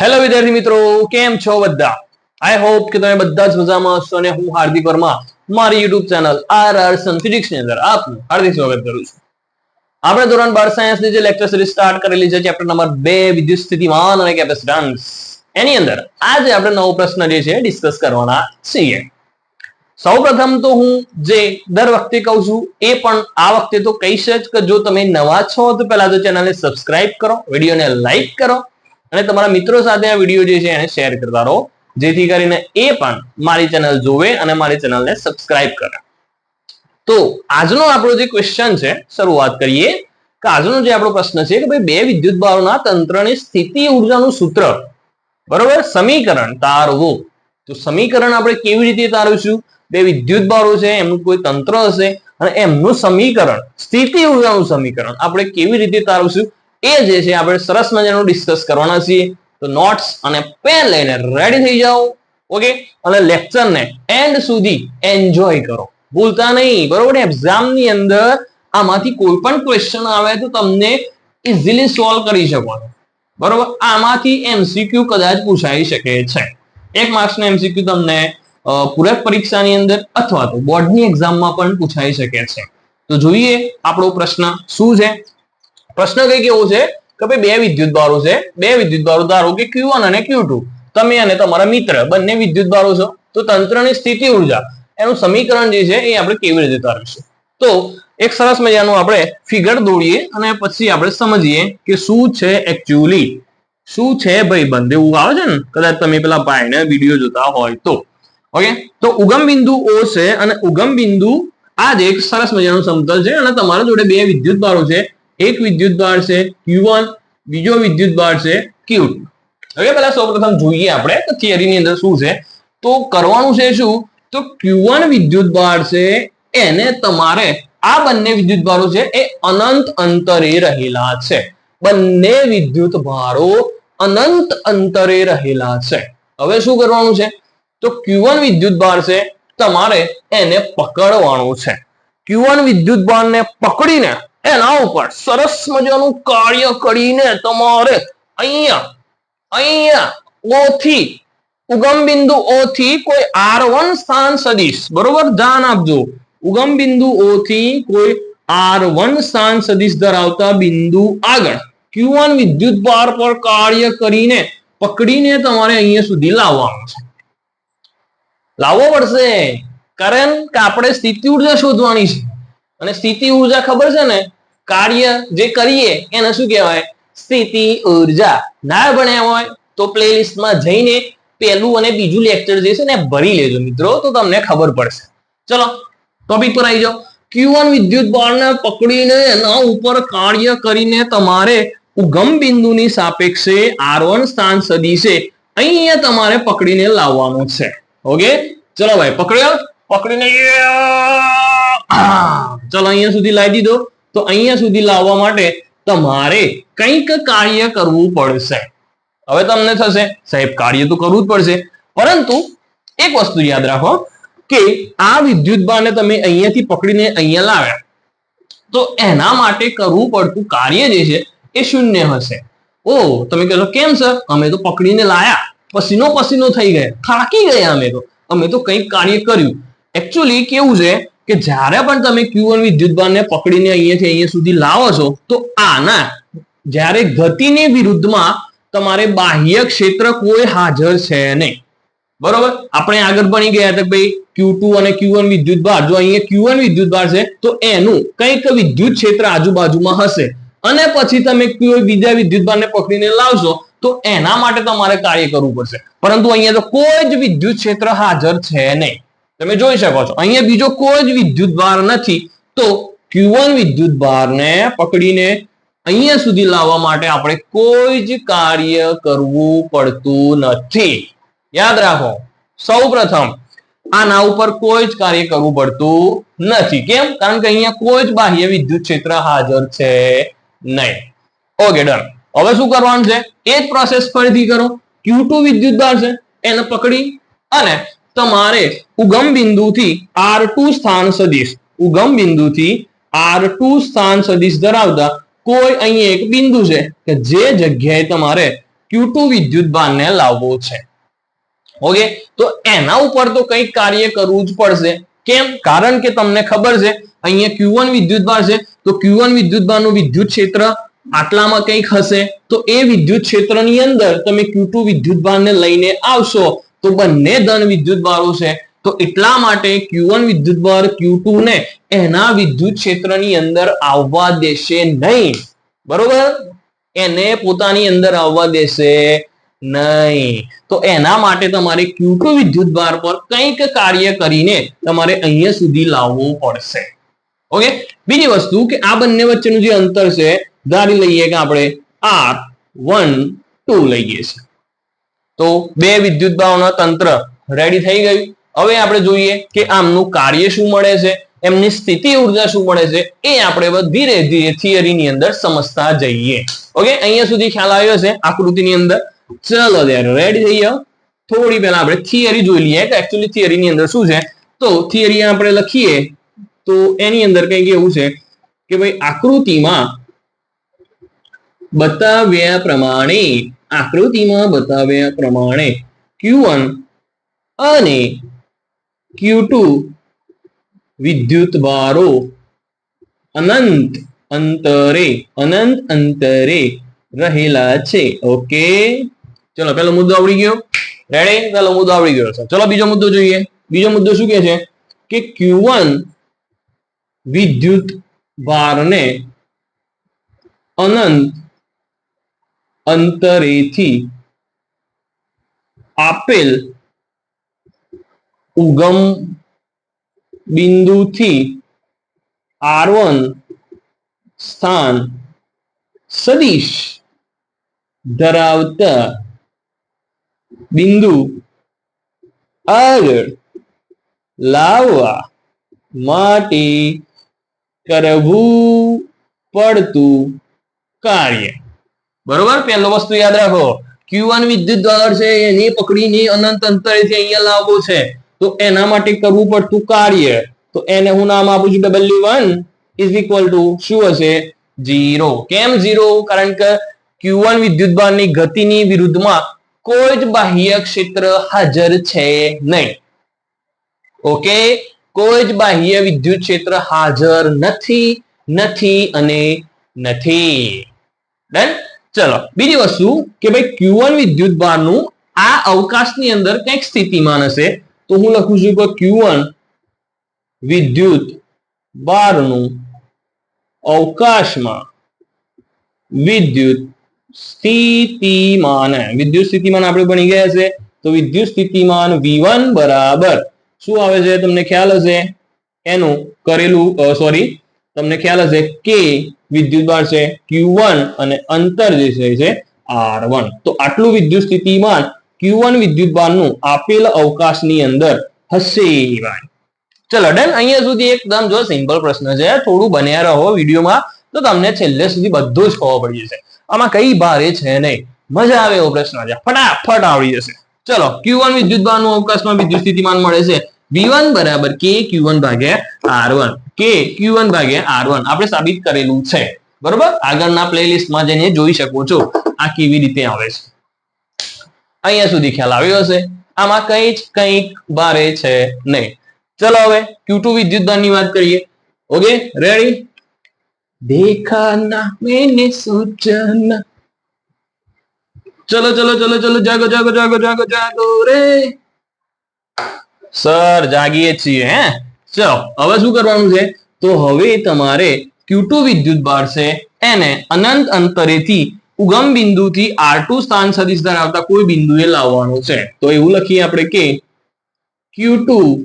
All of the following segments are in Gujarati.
હેલો વિદ્યાર્થી મિત્રો. કેમ છો બધા? આઈ હોપ કે તમે બધા જ મજામાં હશો અને હું હાર્દિક વર્મા મારી YouTube channel R R Sun ફિઝિક્સની અંદર આપનું હાર્દિક સ્વાગત કરું છું. આપણે ધોરણ બાર સાયન્સની જે લેક્ચર સિરીઝ સ્ટાર્ટ કરેલી છે ચેપ્ટર નંબર બે, વિદ્યુત સ્થિતિમાન અને કેપેસિટન્સ એની અંદર આજે આપણે નવો પ્રશ્ન જે છે ડિસ્કસ કરવાના છીએ. સૌ પ્રથમ તો હું જે દર વખતે કહું છું, એ પણ આ વખતે તો કહીશ જ કે જો તમે નવા છો, તો પહેલા તો ચેનલને સબસ્ક્રાઇબ કરો વિડીયોને લાઈક કરો અને તમારા મિત્રો સાથે આ વીડિયો જે છે એને શેર કરતા રહો. જેથી કરીને એ પણ મારી ચેનલ જોવે અને મારી ચેનલને સબસ્ક્રાઇબ કરે. તો આજનો આપણો જે ક્વેશ્ચન છે, શરૂઆત કરીએ. કે આજનો જે આપણો પ્રશ્ન છે કે ભાઈ બે વિદ્યુત ભારોના તંત્રની સ્થિતિ ઉર્જાનું સૂત્ર, બરોબર? સમીકરણ તારવો. તો સમીકરણ આપણે કેવી રીતે તારવીશું બે વિદ્યુત ભારો છે, એમનું કોઈ તંત્ર હશે અને એમનું સમીકરણ, સ્થિતિ ઉર્જાનું સમીકરણ આપણે કેવી રીતે તારવીશું એ જે છે, આપણે સરસ મજાનું ડિસ્કસ કરવાના છીએ. તો નોટ્સ અને પેન લઈને રેડી થઈ જાઓ. ઓકે અને લેક્ચરને એન્ડ સુધી એન્જોય કરો. ભૂલતા નહીં. બરોબર? એક્ઝામની અંદર આમાંથી કોઈ પણ ક્વેશ્ચન આવે તો તમને ઇઝીલી સોલ્વ કરી શકો બરોબર? આમાંથી એમસીક્યુ કદાચ પૂછાઈ શકે છે. એક માર્ક્સનો એમસીક્યુ તમને પૂરક પરીક્ષાની અંદર અથવા તો બોર્ડની એક્ઝામમાં પણ પૂછાઈ શકે છે. તો જોઈએ આપણો પ્રશ્ન શું છે? પ્રશ્ન કઈ કેવો છે? કે ભાઈ બે વિદ્યુત ભારો છે. બે વિદ્યુત ભારો ધારો કે ક્યુ અને ક્યુ તમે અને તમારા મિત્ર બંને વિદ્યુત ભારો છો. તો તંત્રની સ્થિતિ ઊર્જા. એનું સમીકરણ જે છે એ આપણે કેવી રીતે તારવીશું તો એક સરસ મજાનું આપણે ફિગર દોડીએ અને પછી આપણે સમજીએ કે શું છે એકચ્યુઅલી શું છે ભાઈ બંધ એવું આવે છે ને? કદાચ તમે પેલા ભાઈને વીડિયો જોતા હોય તો. ઓકે તો ઉગમ બિંદુ ઓ છે અને ઉગમ બિંદુ આ જ એક સરસ મજાનું સમતલ છે અને તમારા જોડે બે વિદ્યુત ભારો છે. એક વિદ્યુત ભાર છે Q1 બીજો વિદ્યુત ભાર છે Q2 હવે પહેલા સૌપ્રથમ જોઈએ આપણે થિયરીની અંદર શું છે. તો કરવાનું છે શું? તો Q1 વિદ્યુત ભાર છે, એને તમારે આ બંને વિદ્યુત ભારો છે, એ અનંત અંતરે રહેલા છે. બંને વિદ્યુત ભારો અનંત અંતરે રહેલા છે. હવે શું કરવાનું છે? તો Q1 વિદ્યુત ભાર છે, તમારે એને પકડવાનું છે. Q1 વિદ્યુત ભારને પકડીને એના ઉપર સરસ મજાનું કાર્ય કરીને તમારે અહીંયા અહીંયા O થી ઉગમ બિંદુ ઓ થી કોઈ R1 સ્થાન સદીશ, બરોબર? ધ્યાન આપજો. ઉગમ બિંદુ ઓ થી કોઈ R1 સ્થાન સદીશ ધરાવતા બિંદુ આગળ. Q1 વિદ્યુત ભાર પર કાર્ય કરીને પકડીને તમારે અહીંયા સુધી લાવવાનું છે. લાવવો પડશે. કારણ કે આપણે સ્થિતિ ઊર્જા શોધવાની છે? અને સ્થિતિ ઊર્જા ખબર છે ને? કાર્ય જે કરીએ, એને શું કહેવાય? સ્થિતિ ઊર્જા. ના ભણ્યા હોય, તો પ્લેલિસ્ટમાં જઈને પહેલું અને બીજું લેક્ચર જે છે ને, ભરી લેજો મિત્રો, તો તમને ખબર પડશે. ચલો ટોપિક પર આવી જાઓ Q1 વિદ્યુત બળને પકડીને એના ઉપર કાર્ય કરીને તમારે ઉગમ બિંદુની સાપેક્ષે R1 સ્થાન છે. અહીંયા તમારે પકડીને લાવવાનું છે. ઓકે ચલો ભાઈ, પકડ્યો? પકડીને ચલો અહીંયા સુધી લાવી દીધો. તો અહીંયા સુધી લાવવા માટે તમારે કંઈક કાર્ય કરવું પડશે. હવે તમને થશે, સાહેબ, કાર્ય તો કરવું જ પડશે. પરંતુ એક વસ્તુ યાદ રાખો કે આ વિદ્યુત ભારને તમે અહીંયાથી પકડીને અહીંયા લાવ્યા. તો એના માટે કરવું પડતું કાર્ય જે છે એ શૂન્ય હશે. ઓ, તમે કહેશો, કેમ સર? અમે તો પકડીને લાયા. પસીનો પસીનો થઈ ગયા. થાકી ગયા અમે તો. અમે તો કંઈક કાર્ય કર્યું. એકચ્યુઅલી કેવું છે કે જ્યારે પણ તમે Q1 વિદ્યુત ભારને પકડીને અહીંયાથી અહીંયા સુધી લાવો છો, તો આના જ્યારે ગતિની વિરુદ્ધમાં તમારે બાહ્ય ક્ષેત્ર કોઈ હાજર છે નહીં. બરોબર? આપણે આગળ ભણી ગયા હતા ભાઈ ભાઈ Q2 અને Q1 વિદ્યુત ભાર જો અહીંયા Q1 વિદ્યુત ભાર છે, તો એનું કંઈક વિદ્યુત ક્ષેત્ર આજુબાજુમાં હશે. અને પછી તમે કોઈ બીજા વિદ્યુત ભારને પકડીને લાવશો, તો એના માટે તમારે કાર્ય કરવું પડશે. પરંતુ અહીંયા તો કોઈ જ વિદ્યુત ક્ષેત્ર હાજર છે નહીં. તમે જોઈ શકો છો. અહીંયા બીજો કોઈ જ વિદ્યુત ભાર નથી. તો Q1 વિદ્યુત ભારને પકડીને અહીંયા સુધી લાવવા માટે આપણે કોઈ જ કાર્ય કરવું પડતું નથી. યાદ રાખો, સૌ પ્રથમ આના ઉપર કોઈ જ કાર્ય કરવું પડતું નથી. કેમ? કારણ કે અહીંયા કોઈ જ બાહ્ય વિદ્યુત ક્ષેત્ર હાજર છે નહીં. ઓકે ડન હવે શું કરવાનું છે? એ જ પ્રોસેસ ફરીથી કરો. Q2 વિદ્યુત ભાર છે, એને પકડી અને તમારે ઉગમ બિંદુથી R2 સ્થાન સદીશ, ઉગમ બિંદુથી R2 સ્થાન સદીશ ધરાવતા કોઈ અહીંયા એક બિંદુ છે કે જે જગ્યાએ તમારે ક્યુ ટુ વિદ્યુતભારને લાવવો છે. ઓકે તો એના ઉપર તો કંઈક કાર્ય કરવું જ પડશે. કેમ? કારણ કે તમને ખબર છે, અહીંયા ક્યુ વન વિદ્યુતભાર છે, તો ક્યુ વન વિદ્યુતભારનું વિદ્યુત ક્ષેત્ર આટલામાં કંઈક હશે. તો એ વિદ્યુત ક્ષેત્રની અંદર તમે ક્યુ ટુ વિદ્યુતભારને લઈને આવશો. તો બંને ધન વિદ્યુત ભારો છે. તો એટલા માટે ક્યુ વન વિદ્યુતભાર ક્યુ ને એના વિદ્યુત ક્ષેત્રની અંદર આવવા દેશે નહીં. બરોબર? એને પોતાની અંદર આવવા દેશે નહીં. તો એના માટે તમારે ક્યુ ટુ વિદ્યુતભાર પર કંઈક કાર્ય કરીને તમારે અહીંયા સુધી લાવવું પડશે. ઓકે? બીજી વસ્તુ કે આ બંને વચ્ચેનું જે અંતર છે, ધારી લઈએ કે આપણે આર વન ટુ લઈએ છીએ. તો બે વિદ્યુત ભાવના તંત્ર રેડી થઈ ગયું. હવે આપણે જોઈએ કે આમનું કાર્ય શું મળે છે, એમની સ્થિતિ ઊર્જા શું મળે છે, એ આપણે ધીરે ધીરે થિયરીની અંદર સમજતા જઈએ. ઓકે અહીંયા સુધી ખ્યાલ આવ્યો છે આકૃતિની અંદર. ચલો ત્યારે રેડી થઈ જાઓ. થોડી પહેલા આપણે થિયરી જોઈ લઈએ કે એકચ્યુઅલી થિયરીની અંદર શું છે. તો થિયરી આપણે લખીએ. તો એની અંદર કંઈક એવું છે કે ભાઈ આકૃતિમાં બતાવ્યા પ્રમાણે આકૃતિમાં બતાવ્યા પ્રમાણે Q1 અને Q2 વિદ્યુત ભારો અનંત અંતરે અનંત અંતરે રહેલા છે. ઓકે ચલો પેલો મુદ્દો આવડી ગયો. રેડી પેલો મુદ્દો આવડી ગયો ચલો, બીજો મુદ્દો જોઈએ. બીજો મુદ્દો શું કે છે? કે Q1 વિદ્યુત ભારને અનંત અંતરેથી આપેલ ઉગમ બિંદુથી આરવન સ્થાન સદિશ ધરાવતા બિંદુ આગળ લાવવા માટે કરવું પડતું કાર્ય. બરોબર? પહેલો વસ્તુ યાદ રાખો. ક્યુવન વિદ્યુત દ્વાર છે એને પકડીને અનંત અંતરેથી અહીંયા લાવવો છે. તો એના માટે કરવું પડતું કાર્ય. તો એને હું નામ આપું છું ડબલ્યુ વન ઇઝ ઇક્વલ શું હશે? ઝીરો કેમ ઝીરો કારણ કે ક્યુવન વિદ્યુત વિદ્યુતભારની ગતિની વિરુદ્ધમાં કોઈ જ બાહ્ય ક્ષેત્ર હાજર છે નહીં. ઓકે? કોઈ જ બાહ્ય વિદ્યુત ક્ષેત્ર હાજર નથી નથી અને નથી. ડન? ચલો, બીજી વસ્તુ કે ભાઈ ક્યુ વન વિદ્યુત ભારનું આ અવકાશની અંદર કંઈક સ્થિતિમાન હશે. તો હું લખું છું કે ક્યુ વન વિદ્યુત ભારનું અવકાશમાં વિદ્યુત સ્થિતિમાન. વિદ્યુત સ્થિતિમાન આપણે ભણી ગયા છે, તો વિદ્યુત સ્થિતિમાન V1 બરાબર. શું આવે છે? તમને ખ્યાલ હશે? એનું કરેલું સોરી તમને ખ્યાલ હશે કે વિદ્યુતભાર છે ક્યુ અને અંતર જે છે છે આર તો આટલું વિદ્યુત સ્થિતિમાન Q1 વિદ્યુતભારનું આપેલ અવકાશની અંદર હશે ચલો ડન અહીંયા સુધી એકદમ જો સિમ્પલ પ્રશ્ન છે. થોડું બન્યા રહો વિડીયોમાં. તો તમને છેલ્લે સુધી બધું જ ખબર પડી જશે. આમાં કઈ ભારે છે નહીં. મજા આવે એવો પ્રશ્ન છે. ફટાફટ આવડી જશે. ચલો Q1 વિદ્યુતભારનું અવકાશમાં વિદ્યુત સ્થિતિમાન મળે છે. v1 બરાબર કે q1 ભાગ્યા r1 કે q1 ભાગ્યા r1 આપણે સાબિત કરેલું છે. બરોબર? આગળના પ્લેલિસ્ટમાં જઈને જોઈ શકો છો આ કેવી રીતે આવે છે. અહીંયા સુધી ખ્યાલ આવ્યો હશે. આમાં કઈ જ કંઈક બારે છે નહીં. ચલો હવે q2 વિદ્યુતદાનની વાત કરીએ. ઓકે રેડી દેખાના મેને ચલો ચલો ચલો ચલો જાગો જાગો જાગો જાગો જાગો, રે. સર, જાગીએ છીએ, હે? ચલો, હવે શું કરવાનું છે? તો હવે તમારે ક્યુટુ વિદ્યુત બાર છે, એને અનંત અંતરેથી ઉગમ બિંદુથી R2 સ્થાન સદિશ ધરાવતા કોઈ બિંદુએ લાવવાનો છે. તો એવું લખીએ આપણે કે ક્યુટુ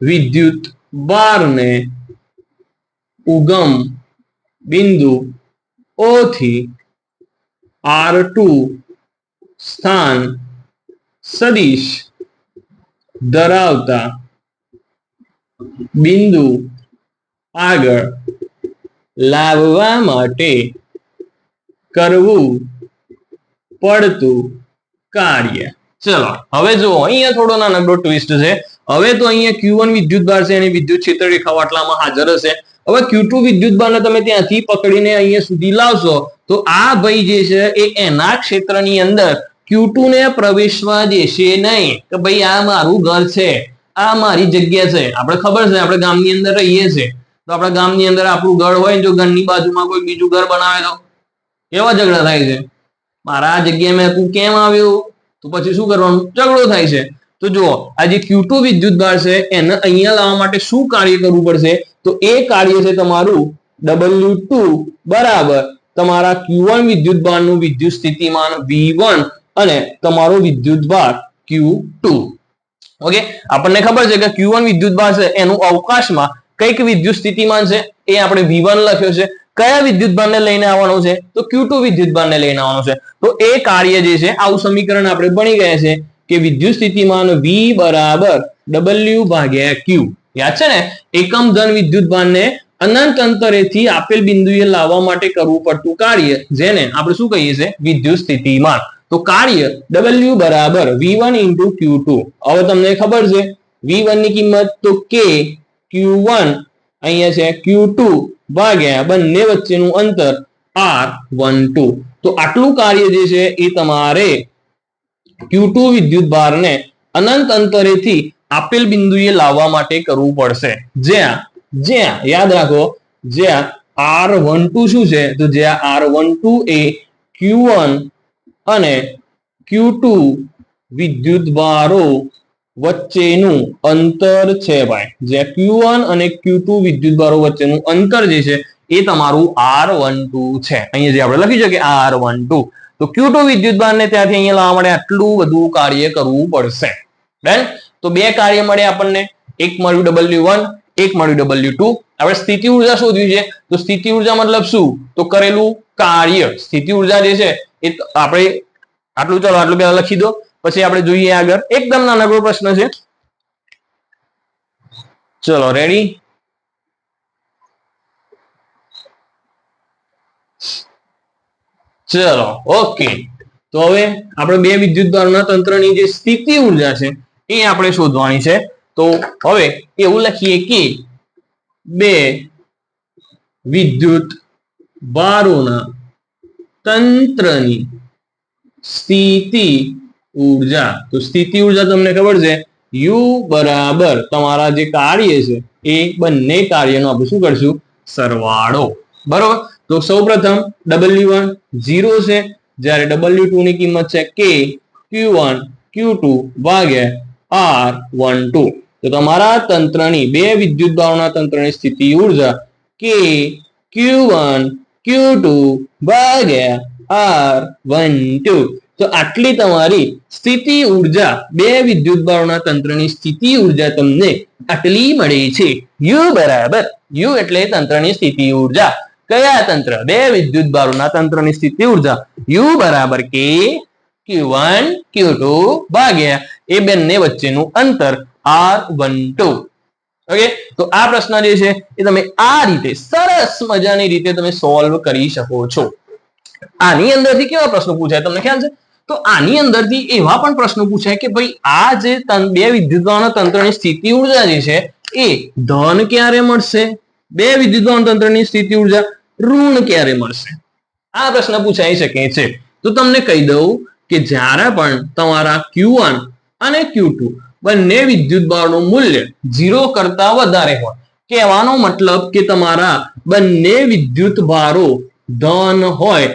વિદ્યુત બારને ઉગમ બિંદુ ઓ થી આર ટુ સ્થાન સદિશ ધરાવતા બિંદુ આગળ લાવવા માટે કરવું પડતું કાર્ય. ચલો, હવે જો અહીંયા થોડો નાનકડો ટ્વિસ્ટ છે. હવે તો અહીંયા Q1 વિદ્યુત ભાર છે એની વિદ્યુત ક્ષેત્ર રેખા વાટલામાં હાજર હશે. હવે ક્યુ ટુ વિદ્યુત ભારને તમે ત્યાંથી પકડીને અહીંયા સુધી લાવશો, તો આ ભાઈ જે છે એ એના ક્ષેત્રની અંદર ક્યુ ટુ ને પ્રવેશવા દેશે નહીં. કે ભાઈ, આ મારું ઘર છે, આ મારી જગ્યા છે. આપણે ખબર છે, આપણે ગામની અંદર રહીએ છીએ. તો આપણા ગામની અંદર આપણું ઘર હોય જો ઘરની બાજુમાં કોઈ બીજું ઘર બનાવે તો એવા ઝઘડા થાય છે? મારા આ જગ્યાએ મેં તું કેમ આવ્યું? તો પછી શું કરવાનું? ઝઘડો થાય છે. તો જુઓ, આ જે ક્યુટુ વિદ્યુત ભાર છે, એને અહીંયા લાવવા માટે શું કાર્ય કરવું પડશે? તો એ કાર્ય છે તમારું ડબલ્યુ ટુ બરાબર. તમારા ક્યુ વિદ્યુત ભારનું વિદ્યુત સ્થિતિમાન વી અને તમારો વિદ્યુત ભાર ક્યુ ટુ ઓકે આપણને ખબર છે કે ક્યુ વન વિદ્યુત ભાર છે, એનું અવકાશમાં કંઈક વિદ્યુત સ્થિતિમાન છે, એ આપણે વી લખ્યો છે. કયા વિદ્યુત ભારને લઈને આવવાનું છે? તો ક્યુ ટુ વિદ્યુત ભારને લઈને આવવાનું છે. તો એ કાર્ય જે છે, આવું સમીકરણ આપણે ભણી ગયા છે કે વિદ્યુત સ્થિતિમાન વી બરાબર ડબલ્યુ ભાગ્યા ક્યુ યાદ છે ને? એકમ ધન વિદ્યુત ભારને અનંત અંતરેથી આપેલ બિંદુએ લાવવા માટે કરવું પડતું કાર્ય. જેને આપણે શું કહીએ છીએ? વિદ્યુત સ્થિતિમાન. તો કાર્ય ડબલ્યુ બરાબર V one into Q two હવે તમને ખબર છે વી વનની કિંમત તો કે ક્યુ વન અહીંયા છે ક્યુ ટુ ભાગ્યા બંને વચ્ચેનું અંતર આર વન ટુ તો આટલું કાર્ય જે છે એ તમારે ક્યુ ટુ વિદ્યુત ભારને અનંત અંતરેથી આપેલ બિંદુએ લાવવા માટે કરવું પડશે. જ્યાં જ્યાં, યાદ રાખો, જ્યાં આર વન ટુ શું છે? તો જ્યાં આર વન ટુ એ ક્યુ વન અને ક્યુ વિદ્યુત ભારો વચ્ચેનું અંતર છે ભાઈ. જે ક્યુ વન અને ક્યુ ટુ વિદ્યુત ભારો વચ્ચેનું અંતર જે છે, એ તમારું આર વન ટુ છે. અહીંયા જે આપણે લખી કે આર વન ટુ તો ક્યુ ટુ ભારને ત્યાંથી અહીંયા લાવવા માટે આટલું બધું કાર્ય કરવું પડશે. ડન તો બે કાર્ય મળે આપણને. એક મળ્યું ડબલ્યુ વન એક મળ્યું ડબલ્યુ ટુ આપણે સ્થિતિ ઊર્જા શોધવી છે. તો સ્થિતિ ઊર્જા મતલબ શું? તો કરેલું કાર્ય. સ્થિતિ ઊર્જા જે છે આપણે આટલું ચાલો, આટલું પહેલા લખી દો. પછી આપણે જોઈએ આગળ. એકદમ નાનકડો પ્રશ્ન છે. ચલો રેડી ચલો, ઓકે. તો હવે આપણે બે વિદ્યુત ભારના તંત્રની જે સ્થિતિ ઊર્જા છે, એ આપણે શોધવાની છે. તો હવે એવું લખીએ કે બે વિદ્યુત ભારોના તંત્રની સ્થિતિ ઊર્જા તો સ્થિતિ ઊર્જા તમને ખબર છે? યુ બરાબર તમારા જે કાર્ય છે, એ બંને કાર્યનો આપણે શું કરશું? સરવાળો. બરોબર? તો સૌ પ્રથમ ડબલ્યુ વન ઝીરો છે. જ્યારે ડબલ્યુ ટુ ની કિંમત છે કે ક્યુ વન ક્યુ ટુ ભાગ્યા આર વન ટુ તો તમારા તંત્રની, બે વિદ્યુત ભાવના તંત્રની સ્થિતિ ઊર્જા કે ક્યુ વન ક્યુ ટુ ભાગ્યા આર વન ટુ તો આટલી તમારી સ્થિતિ ઊર્જા, બે વિદ્યુત ભાવના તંત્રની સ્થિતિ ઊર્જા તમને આટલી મળે છે. યુ બરાબર યુ એટલે તંત્રની સ્થિતિ ઊર્જા. કયા તંત્ર? બે વિદ્યુત ભારોના તંત્રની સ્થિતિ ઊર્જા. યુ બરાબર કે ક્યુ વન ક્યુ ટુ ભાગ્યા એ બંને વચ્ચેનું અંતર આર વન ટુ ઓકે તો આ પ્રશ્ન જે છે, એ તમે આ રીતે સરસ મજાની રીતે તમે સોલ્વ કરી શકો છો. આની અંદરથી કેવા પ્રશ્નો પૂછાય તમને ખ્યાલ છે? તો આની અંદરથી એવા પણ પ્રશ્નો પૂછાય કે ભાઈ, આ જે બે વિદ્યુતવાહન તંત્રની સ્થિતિ ઊર્જા જે છે, એ ધન ક્યારે મળશે? બે વિદ્યુતવાહન તંત્રની સ્થિતિ ઊર્જા ઋણ ક્યારે મળશે? આ પ્રશ્ન પૂછાઈ શકે છે. તો તમને કહી દઉં કે જ્યારે પણ તમારા ક્યુ અને ક્યુ ટુ બંને વિદ્યુત ભારનું મૂલ્ય ઝીરો કરતા વધારે હોય. કહેવાનો મતલબ કે તમારા બંને વિદ્યુત ભારો ધન હોય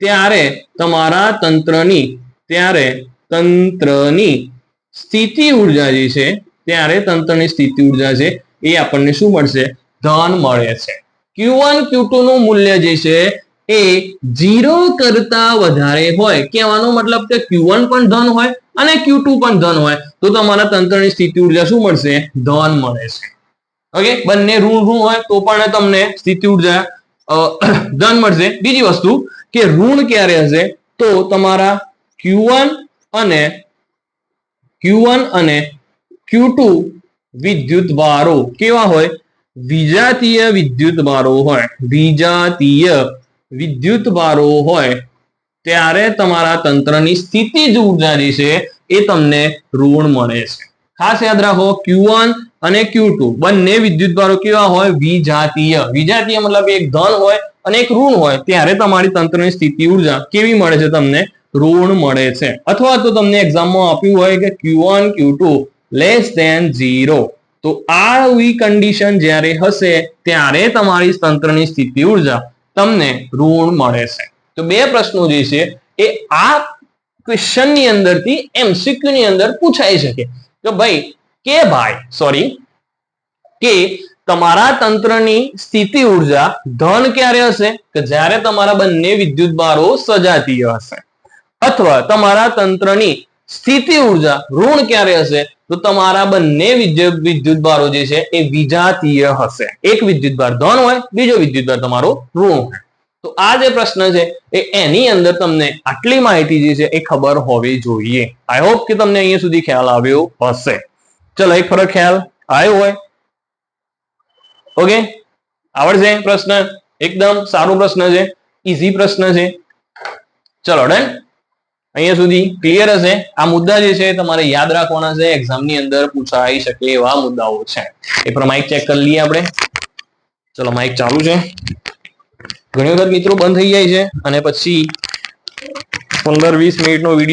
ત્યારે તમારા તંત્રની, ત્યારે તંત્રની સ્થિતિ ઊર્જા જે છે, ત્યારે તંત્રની સ્થિતિ ઊર્જા છે, એ આપણને શું મળશે? ધન મળે છે. ક્યુ વન ક્યુ ટુ નું મૂલ્ય જે છે, એ ઝીરો કરતા વધારે હોય. કહેવાનો મતલબ કે ક્યુ વન પણ ધન હોય અને ક્યુ પણ ધન હોય તો તમારા તંત્રની સ્થિતિ ઊર્જા શું મળશે? ધન મળે છે. ઓકે બંને ઋણ ઋણ હોય તો પણ તમને સ્થિતિ ઊર્જા ધન મળશે. બીજી વસ્તુ કે ઋણ ક્યારે હશે? તો તમારા ક્યુ અને ક્યુ અને ક્યુ વિદ્યુત ભારો કેવા હોય? વિજાતીય વિદ્યુત ભારો હોય. વિજાતીય વિદ્યુત ભારો હોય. ત્યારે તમારા તંત્રની સ્થિતિ જ જે છે એ તમને ઋણ મળે છે. ખાસ યાદ રાખો ક્યુ અને ક્યુ ટુ બંને વિદ્યુતભારો કેવા હોય? વિજાતીય. વિજાતીય મતલબ એક ધન હોય અને એક ઋણ હોય. ત્યારે તમારી તંત્રની સ્થિતિ ઊર્જા કેવી મળે છે? તમને ઋણ મળે છે. અથવા તો તમને એક્ઝામમાં આપ્યું હોય કે Q one Q two less than zero તો આવી કન્ડિશન જ્યારે હશે, ત્યારે તમારી તંત્રની સ્થિતિ ઊર્જા તમને ઋણ મળે છે. તો બે પ્રશ્નો જે છે, એ આ ક્વેશ્ચનની અંદરથી એમસીક્યુ ની અંદર પૂછાઈ શકે. તો ભાઈ, કે ભાઈ સોરી કે તમારા તંત્રની સ્થિતિ ઊર્જા ધન ક્યારે હશે? કે જ્યારે તમારા બંને વિદ્યુત ભારો સજાતીય હશે. અથવા તમારા તંત્રની સ્થિતિ ઊર્જા ઋણ ક્યારે હશે? તો તમારા બંને વિદ્યુત ભારો જે છે, એ વિજાતીય હશે. એક વિદ્યુત ભાર ધન હોય, બીજો વિદ્યુત ભાર તમારો ઋણ હોય. તો આ જે પ્રશ્ન છે, એ એની અંદર તમને આટલી માહિતી જે છે, એ ખબર હોવી જોઈએ. આઈ હોપ કે તમને અહીંયા સુધી ખ્યાલ આવ્યો હશે. ચલો, એક ફરક ખ્યાલ આવ્યો હોય. ઓકે આવડશે પ્રશ્ન? એકદમ સારો પ્રશ્ન છે. ઈઝી પ્રશ્ન છે. ચલો ડન અહીંયા સુધી ક્લિયર હશે. આ મુદ્દા જે છે તમારે યાદ રાખવાના છે. એક્ઝામની અંદર પૂછાઈ શકે એવા મુદ્દાઓ છે. એ પ્રમાણે ચેક કરી લઈએ આપણે. ચલો માઇક ચાલુ છે. ઘણી વખત મિત્રો બંધ થઈ જાય છે અને પછી પંદર વીસ મિનિટનો વીડિયો